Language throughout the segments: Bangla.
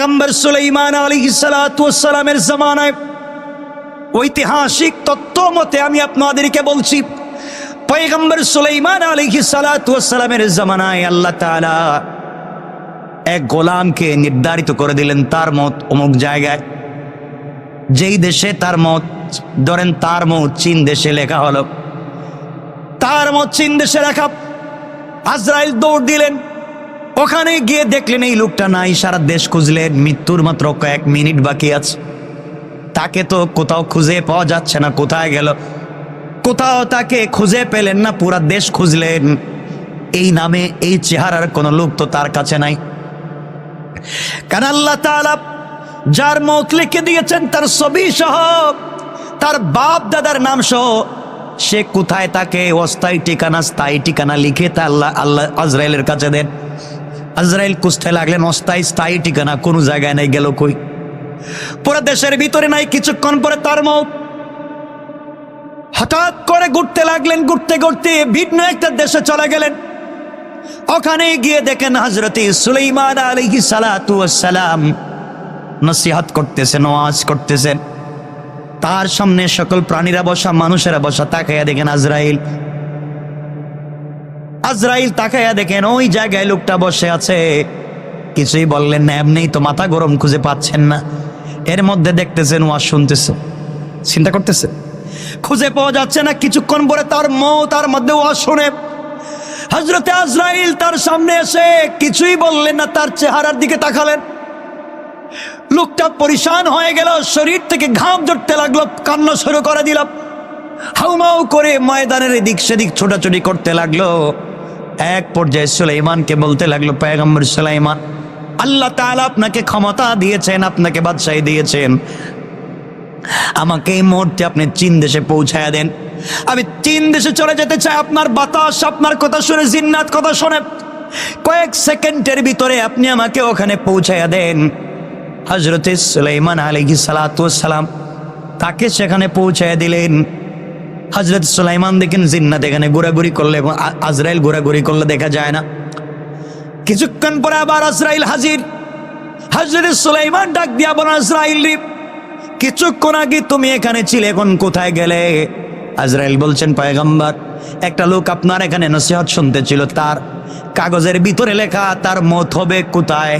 পয়গম্বর সুলাইমান আলী সালামের জামানায় ঐতিহাসিক তত্ত্ব মতে আমি আপনাদেরকে বলছি, পয়গম্বর সুলাইমান আলী সালামের জামানায় আল্লাহ তাআলা এক গোলামকে নির্ধারিত করে দিলেন তার মত অমুক জায়গায়। যেই দেশে তার মত, ধরেন তার মত চীন দেশে লেখা হলো। তার মত চীন দেশে লেখা। আজরাইল দৌড় দিলেন। ওখানে গিয়ে দেখলেন এই লোকটা নাই, সারা দেশ খুঁজলেন মৃত্যুর মাত্র কয়েক মিনিট বাকি আছে। তাকে তো কোথাও খুঁজে পাওয়া যাচ্ছে না, কোথায় গেল? কোথাও তাকে খুঁজে পেলেন না, পুরা দেশ খুঁজলেন। এই নামে, এই চেহারার কোনো লোক তো তার কাছে নাই। কারণ আল্লাহ যার মত লিখে দিয়েছেন, তার ছবি সহ, তার বাপ দাদার নাম সহ, সে কোথায় তাকে অস্থায়ী ঠিকানা, স্থায়ী ঠিকানা লিখে তা আল্লাহ আল্লাহ আজরাইলের কাছে দেন। আজরাইল কুস্তে লাগলেন অস্থায়ী স্থায়ী ঠিকানা, কোনো জায়গায় নেই, গেল কই? পুরো দেশের ভিতরে নাই, কিছুক্ষণ পরে তার মত। হঠাৎ করে ঘুরতে লাগলেন, ঘুরতে ঘুরতে ভিন্ন একটা দেশে চলে গেলেন। ওখানে গিয়ে দেখেন হজরতে সুলাইমান সালাতু সালাম নসিহত করতেছেন ওয়াজ করতেছেন তার সামনে সকল প্রাণীরা বসা, মানুষেরা বসা তাকাইয়া দেখেন আজরাইল আজরাইল তাকাইয়া দেখেন, ওই জায়গায় লোকটা বসে আছে। কিছুই বললেন না, এমনিই তো মাথা গরম, খুঁজে পাচ্ছেন না। এর মধ্যে দেখতেছেন ওয়াজ শুনতেছে। চিন্তা করতেছে? খুঁজে পাওয়া যাচ্ছে না, কিছুক্ষণ পরে তার মৌ তার মধ্যে ওয়াজ শুনে। হজরতে আজরাইল তার সামনে এসে কিছুই বললেন না, তার চেহারার দিকে তাকালেন। লোকটা পরিশান হয়ে গেল, শরীর থেকে ঘাম জড়তে লাগল, কান্না শুরু করে দিলাম হাউমাউ করে ময়দানের এদিক সেদিক ছোটাছুটি করতে লাগল। এক পর্যায়ে সুলাইমানকে বলতে লাগল পয়গম্বর সুলাইমান, আল্লাহ তাআলা আপনাকে ক্ষমতা দিয়েছেন, আপনাকে বাদশাহী দিয়েছেন। আমাকে এই মুহূর্তে আপনি চীন দেশে পৌঁছায় দেন। আমি চীন দেশে চলে যেতে চাই, আপনার বাতাস, আপনার কথা শুনে, জিন্নাত কথা শুনে। কয়েক সেকেন্ডের ভিতরে আপনি আমাকে ওখানে পৌঁছাইয়া দেন। হজরত সুলাইমান আলহি সালাম তাকে সেখানে পৌঁছাইয়া দিলেন। হজরত সুলাইমান দেখেন জিন্নাত, এখানে ঘোরাঘুরি করলে এবং আজরাইল ঘোরাঘুরি করলে দেখা যায় না। কিছুক্ষণ পরে আবার আজরাইল হাজির। হজরত সুলাইমান ডাক দিয়া বলেন, আজরাইল কিছুক্ষণ আগে তুমি এখানে ছিলে, এখন কোথায় গেলে? আজরাইল বলছেন, পয়গম্বর, একটা লোক আপনার এখানে নসিহত শুনতে ছিল, তার কাগজের ভিতরে লেখা, তার মত হবে কোথায়?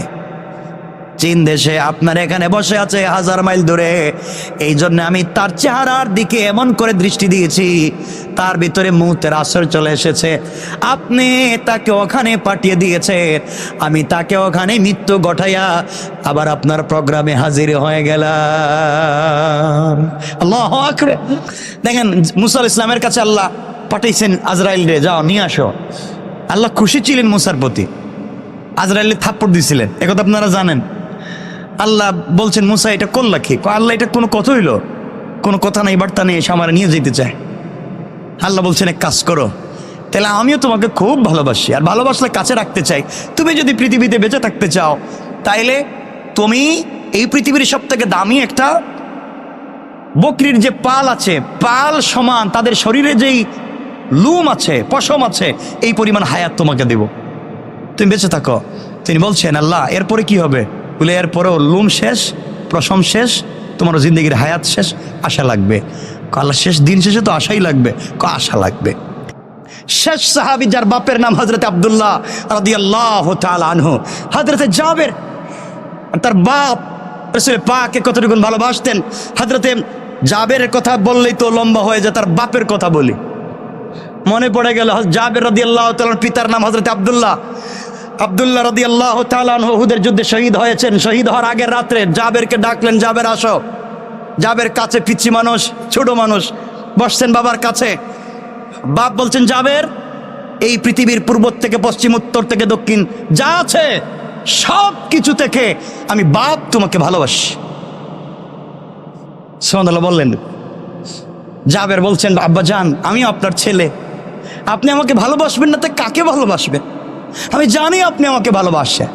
চীন দেশে আপনার এখানে বসে আছে হাজার মাইল দূরে। এই জন্য আমি তার চেহারার দিকে এমন করে দৃষ্টি দিয়েছি, তার ভিতরে মুহূর্তের আসর চলে এসেছে। আপনি তাকে ওখানে পাঠিয়ে দিয়েছে, আমি তাকে ওখানে মৃত্যু ঘটাইয়া আবার আপনার প্রোগ্রামে হাজির হয়ে গেলাম। আল্লাহ দেখেন মুসাল ইসলামের কাছে আল্লাহ পাঠিয়েছেন আজরাইল রে, যাও, নিয়ে আসো। আল্লাহ খুশি ছিলেন মুসার প্রতি। আজরাইলে থাপ্পড় দিছিলেন একথা আপনারা জানেন। আল্লাহ বলছেন, মুসা, এটা করলা কি আল্লাহ, এটা কোনো কথা হইল। কোনো কথা নেই, বার্তা নেই, এসে আমার নিয়ে যেতে চায়। আল্লাহ বলছেন, এক কাজ করো। তাহলে আমিও তোমাকে খুব ভালোবাসি, আর ভালোবাসলে কাছে রাখতে চাই। তুমি যদি পৃথিবীতে বেঁচে থাকতে চাও, তাইলে তুমি এই পৃথিবীর সব থেকে দামি একটা বকরির যে পাল আছে, পাল সমান তাদের শরীরে যেই লুম আছে, পশম আছে, এই পরিমাণ হায়াত তোমাকে দেব। তুমি বেঁচে থাকো। তিনি বলছেন, আল্লাহ, এরপরে কি হবে? বলে এরপরেও লুম শেষ প্রশম শেষ, তোমার জিন্দগির হায়াত শেষ, আশা লাগবে। আল্লাহ শেষ, দিন শেষে তো আশাই লাগবে। ক আশা লাগবে। শেষ সাহাবি যার বাপের নাম হজরত আবদুল্লাহ রাদিয়াল্লাহ তাআলা আনহু হজরতে জাবের, তার বাপ রসুল পাকে কতটুকু ভালোবাসতেন? হজরতে জাবের কথা বললেই তো লম্বা হয়ে যায়, তার বাপের কথা বলি। মনে পড়ে গেল জাবের রদি আল্লাহ পিতার নাম হজরত আবদুল্লাহ। আবদুল্লাহ রদি আল্লাহ হুদের যুদ্ধে শহীদ হয়েছেন। শহীদ হওয়ার আগের রাত্রে জাবেরকে ডাকলেন, জাবের, আসো। জাবের কাছে পিচ্ছি মানুষ, ছোট মানুষ, বসছেন বাবার কাছে। বাপ বলছেন, জাবের, এই পৃথিবীর পূর্ব থেকে পশ্চিম, উত্তর থেকে দক্ষিণ, যা আছে সব কিছু থেকে আমি বাপ তোমাকে ভালোবাসি। সোহানাল্লাহ বললেন, জাবের বলছেন, আব্বা, যান আমি আপনার ছেলে। আপনি আমাকে ভালোবাসবেন না, তো কাকে ভালোবাসবেন আমি জানি আপনি আমাকে ভালোবাসেন।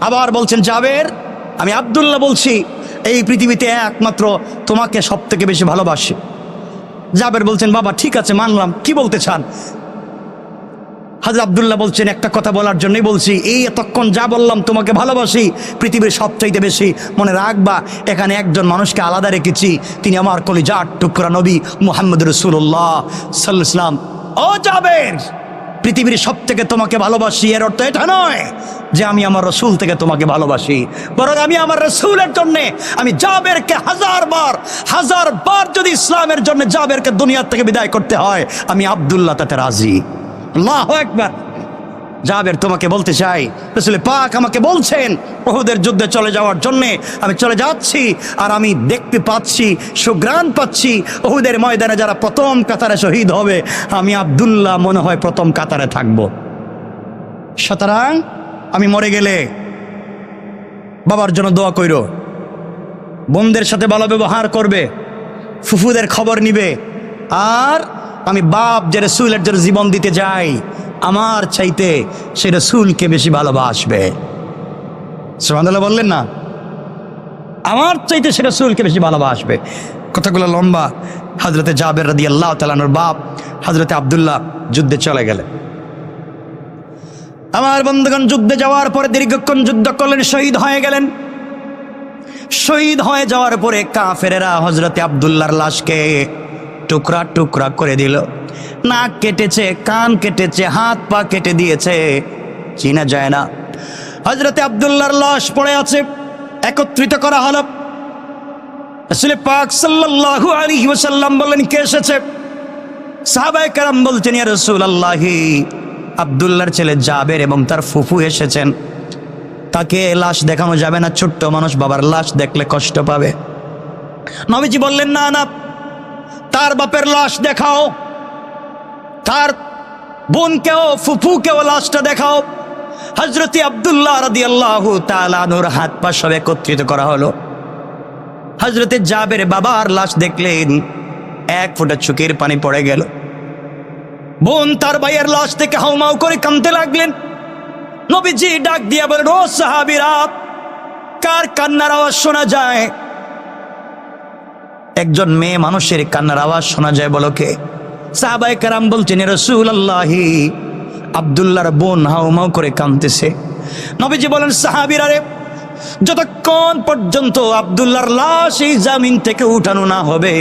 আবার বলছেন, জাবের, আমি আবদুল্লাহ বলছি, এই পৃথিবীতে একমাত্র তোমাকে সব থেকে বেশি ভালোবাসি। জাবের বলছেন, বাবা, ঠিক আছে, মানলাম, কি বলতে চান? হাজর আবদুল্লাহ বলছেন, একটা কথা বলার জন্যই বলছি, এই এতক্ষণ যা বললাম তোমাকে ভালোবাসি, পৃথিবীর সবচাইতে বেশি মনে রাখবা, এখানে একজন মানুষকে আলাদা রেখেছি, তিনি আমার কলিজার টুকরা নবী মুহাম্মদ রসুল্লাহ সাল্লাম। ও যাবের পৃথিবীর সব থেকে তোমাকে ভালোবাসি এর অর্থ এটা নয় যে আমি আমার রসুল থেকে তোমাকে ভালোবাসি, বরং আমি আমার রসুলের জন্য, আমি জাবেরকে হাজার বার হাজার বার যদি ইসলামের জন্য জাবেরকে দুনিয়ার থেকে বিদায় করতে হয়, আমি আবদুল্লাহ তাতে রাজি। আল্লাহ একবার জাবের তোমাকে বলতে চাই। রসুল পাক আমাকে বলছেন ওহুদের যুদ্ধে চলে যাওয়ার জন্যে আমি চলে যাচ্ছি আর আমি দেখতে পাচ্ছি সুগ্রাণ পাচ্ছি ওহুদের ময়দানে যারা প্রথম কাতারে শহীদ হবে। আমি আবদুল্লাহ মনে হয় প্রথম কাতারে থাকব। সুতরাং আমি মরে গেলে বাবার জন্য দোয়া কইর। বোনদের সাথে ভালো ব্যবহার করবে, ফুফুদের খবর নিবে। আর আমি বাপ যে রসুলের জন্য জীবন দিতে যাই আমার চাইতে সে রসুলকে বেশি ভালোবাসবে। সোহানুল্লাহ বললেন না? আমার চাইতে সে রসুলকে বেশি ভালোবাসবে। কথাগুলো লম্বা। হজরতে জাবের রাদি আল্লাহ তালানোর বাপ হজরতে আবদুল্লাহ যুদ্ধে চলে গেলেন। আমার বন্ধুগণ, যুদ্ধে যাওয়ার পরে দীর্ঘক্ষণ যুদ্ধ করলেন, শহীদ হয়ে গেলেন। শহীদ হয়ে যাওয়ার পরে কাফেরেরা হজরতে আবদুল্লাহর লাশকে টুকরা টুকরা করে দিল। নাক কেটেছে, কান কেটেছে, হাত পা কেটে দিয়েছে। চিনা যায় না। হজরতে আবদুল্লাহর লাশ পড়ে আছে। একত্রিত করা হলো। আসলে পাক সাল্লাল্লাহু আলাইহি ওয়াসাল্লাম বললেন কে এসেছে? সাহাবায়ে কেরাম বলছেন, ইয়া রাসূলুল্লাহি। আবদুল্লাহর ছেলে জাবের এবং তার ফুফু এসেছেন। তাকে লাশ দেখানো যাবে না। ছোট্ট মানুষ বাবার লাশ দেখলে কষ্ট পাবে। নবীজি বললেন, না না। তার বাপের লাশ দেখাও, তার বোনকেও, ফুফুকেও লাশটা দেখাও। হজরতি আবদুল্লাহ রাদি আল্লাহ তালানুর হাত পা সব একত্রিত করা হলো। হজরতে জাবের বাবার লাশ দেখলেন, এক ফোঁটা চোখের পানি পড়ে গেল। বোন তার ভাইয়ের লাশ থেকে হাউমাউ করে কামতে লাগলেন। নবীজি ডাক দিয়া বলেন ও সাহাবিরা, কার কান্নার আওয়াজ শোনা যায়? একজন মেয়ে মানুষের কান্নার আওয়াজ শোনা যায় বলকে সাহাবাই কারাম বলছেন রসুল আল্লাহি আবদুল্লার বোন হাউমাউ করে কাঁদতেছে। নবীজি বলেন, সাহাবিরা রে যতক্ষণ পর্যন্ত আবদুল্লাহর লাশ এই জামিন থেকে উঠানো না হবে,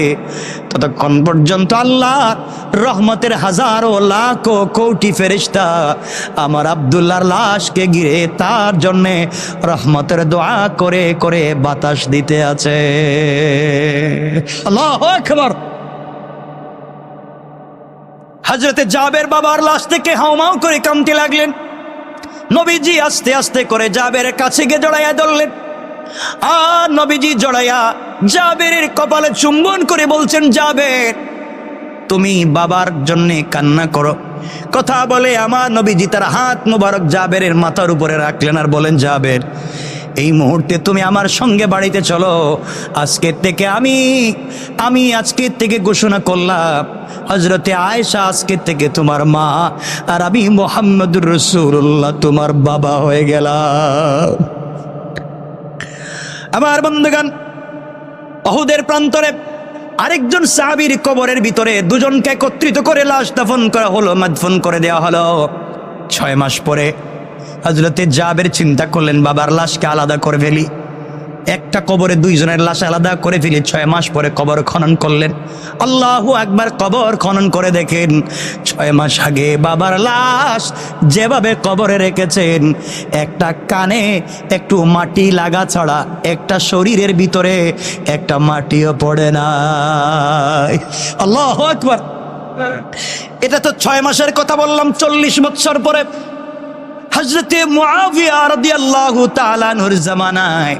ততক্ষণ পর্যন্ত আল্লাহ রহমতের হাজারো লাখো কোটি ফেরিস্তা আমার আবদুল্লাহর লাশকে ঘিরে তার জন্যে রহমতের দোয়া করে করে বাতাস দিতে আছে। আল্লাহ আকবার। হজরতে জাবের বাবার লাশ থেকে হাউমাউ করে কামতে লাগলেন। নবীজি আস্তে আস্তে করে জাবের কাছে গিয়ে জড়াইয়া ধরলেন। আর নবীজি জড়াইয়া জাবেরের কপালে চুম্বন করে বলছেন, জাবের, তুমি বাবার জন্যে কান্না করো। কথা বলে আমার নবীজি তার হাত মুবারক জাবেরের মাথার উপরে রাখলেন আর বলেন, জাবের এই মুহূর্তে তুমি আমার সঙ্গে বাড়িতে চলো। আজকের থেকে আমি আমি আজকের থেকে ঘোষণা করলাম হজরতে আয়েশা আজকের থেকে তোমার মা আর আমি মোহাম্মদুর রসুল্লাহ তোমার বাবা হয়ে গেলাম। আমার বন্ধুগান অহুদের প্রান্তরে আরেকজন সাহাবির কবরের ভিতরে দুজনকে একত্রিত করে লাশ দাফন করা হলো মাদফন করে দেওয়া হলো। ছয় মাস পরে হজরতে জাবের চিন্তা করলেন, বাবার লাশকে আলাদা করে ফেলি। একটা কবরে দুইজনের লাশ আলাদা করে ফেলি, ছয় মাস পরে কবর খনন করলেন। আল্লাহ একবার কবর খনন করে দেখেন, ছয় মাস আগে বাবার লাশ যেভাবে কবরে রেখেছেন, একটা কানে একটু মাটি লাগা ছাড়া, একটা শরীরের ভিতরে একটা মাটিও পড়ে না আল্লাহ একবার এটা তো ছয় মাসের কথা বললাম, চল্লিশ বৎসর পরে। হজরতে জামানায়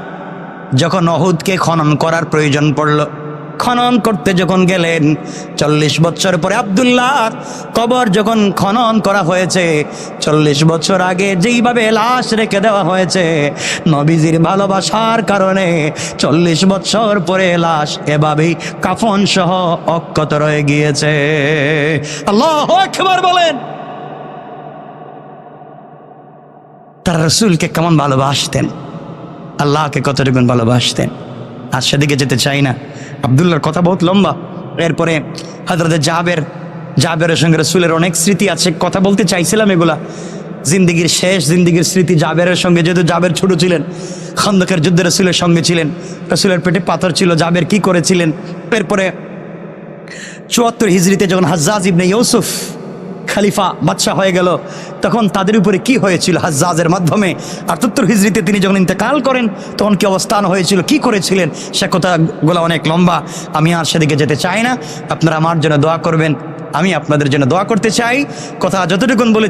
যখন অহুদকে খনন করার প্রয়োজন পড়ল, খনন করতে যখন গেলেন, চল্লিশ বছর পরে আবদুল্লাহ কবর যখন খনন করা হয়েছে, চল্লিশ বছর আগে যেইভাবে লাশ রেখে দেওয়া হয়েছে, নবীজির ভালোবাসার কারণে চল্লিশ বছর পরে লাশ এভাবেই কাফন সহ অক্ষত রয়ে গিয়েছে। আল্লাহ বলেন। তারা রসুলকে কেমন ভালোবাসতেন? আল্লাহকে কতটুকুন ভালোবাসতেন? আর সেদিকে যেতে চাই না। আবদুল্লার কথা বহুত লম্বা। এরপরে হজরত জাবের, জাবেরের সঙ্গে রসুলের অনেক স্মৃতি আছে। কথা বলতে চাইছিলাম এগুলা। জিন্দিগির শেষ জিন্দিগির স্মৃতি জাবেরের সঙ্গে। যেহেতু জাবের ছোট ছিলেন, খন্দকের যুদ্ধে রসুলের সঙ্গে ছিলেন। রসুলের পেটে পাথর ছিল, জাবের কি করেছিলেন? এরপরে চুয়াত্তর হিজড়িতে যখন হাজ্জাজ ইবনে ইউসুফ খালিফা বাদশাহ হয়ে গেল। তখন তাদের উপরে কি হয়েছিল হাজ্জাজের মাধ্যমে? আটাত্তর হিজড়িতে তিনি যখন ইন্তেকাল করেন, তখন কি অবস্থান হয়েছিল? কি করেছিলেন? সে কথাগুলো অনেক লম্বা। আমি আর সেদিকে যেতে চাই না। আপনারা আমার জন্য দোয়া করবেন। আমি আপনাদের জন্য দোয়া করতে চাই। কথা যতটুকুন বলেছি